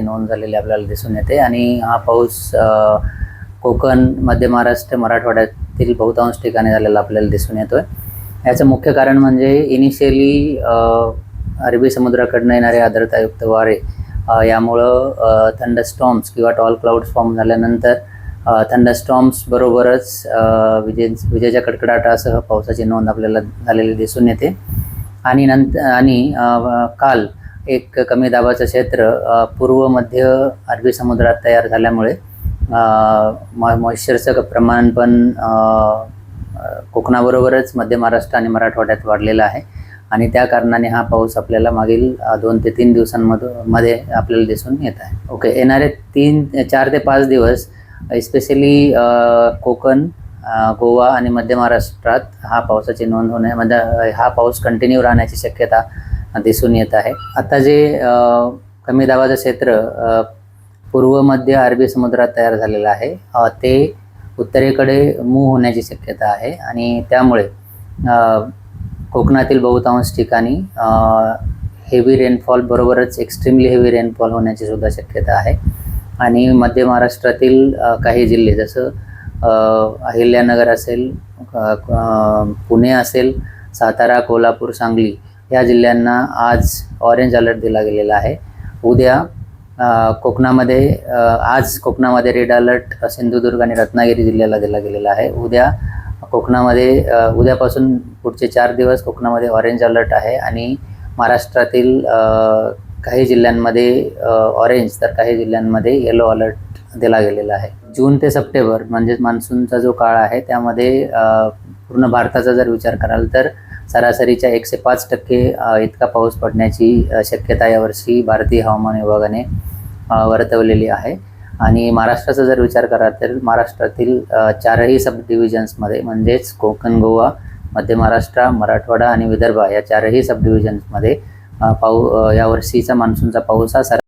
नोंद झालेली आपल्याला दिसून येते. आणि हा पाऊस कोकण मध्य महाराष्ट्र मराठवाड्यातील बहुतांश ठिकाणी झालेला आपल्याला दिसून येतोय. याचं मुख्य कारण म्हणजे इनिशियली अरबी समुद्राकडनं येणारे आर्द्रतायुक्त वारे यामुळं यामुळं थंडस्टॉम्स किंवा टॉल क्लाउड्स फॉर्म झाल्यानंतर थंडस्टॉम्स बरोबरच विजे विजेच्या कडकडाटासह पावसाची नोंद आपल्याला झालेली दिसून येते. आणि नंतर आणि काल एक कमी दाबाचं क्षेत्र पूर्व मध्य अरबी समुद्रात तयार झाल्यामुळे मॉइश्चरचं प्रमाण पण कोकणाबरोबरच मध्य महाराष्ट्र आणि मराठवाड्यात वाढलेलं आहे. आणि त्या कारणाने हा पाऊस आपल्याला मागील दोन ते तीन दिवसांमधून मध्ये आपल्याला दिसून येत आहे. ओके येणारे तीन चार ते पाच दिवस स्पेशली कोकण गोवा आणि मध्य महाराष्ट्रात हा पावसाची नोंद होणे म्हणजे हा पाऊस कंटिन्यू राहण्याची शक्यता दिसून येत आहे. आता जे कमी दाबाचं क्षेत्र पूर्व मध्य अरबी समुद्रात तयार झालेलं आहे ते उत्तरेकडे मूव होण्याची शक्यता आहे आणि त्यामुळे कोकणातील बहुतांश ठिकाणी हेवी रेनफॉल बरोबरच एक्स्ट्रीमली हेवी रेनफॉल होण्याची सुद्धा शक्यता आहे. आणि मध्य महाराष्ट्रातील काही जिल्हे जसं अहिल्यानगर असेल पुणे असेल सातारा कोल्हापूर सांगली या जिल्ह्यांना आज ऑरेंज अलर्ट दिला गेलेला आहे. उद्या कोकणामध्ये आज कोकणामध्ये रेड अलर्ट सिंधुदुर्ग आणि रत्नागिरी जिल्ह्याला दिला गेलेला आहे. उद्या कोकणामध्ये उद्यापासून पुढचे चार दिवस कोकणामध्ये ऑरेंज अलर्ट आहे आणि महाराष्ट्रातील काही जिल्ह्यांमध्ये ऑरेंज तर काही जिल्ह्यांमध्ये येलो अलर्ट दिला गेलेला आहे. जून ते सप्टेंबर म्हणजेच मान्सूनचा जो काळ आहे त्यामध्ये पूर्ण भारताचा जर विचार कराल तर सरासरीच्या एकशे पाच टक्के इतका पाऊस पडण्याची शक्यता यावर्षी भारतीय हवामान विभागाने वर्तवलेली आहे. आणि महाराष्ट्राचा जर विचार करा तर महाराष्ट्रातील चारही सब डिव्हिजन्समध्ये म्हणजेच कोकण गोवा मध्य महाराष्ट्र मराठवाडा आणि विदर्भ या चारही सब डिव्हिजन्समध्ये पाऊ यावर्षीचा मान्सूनचा पाऊस हा सरा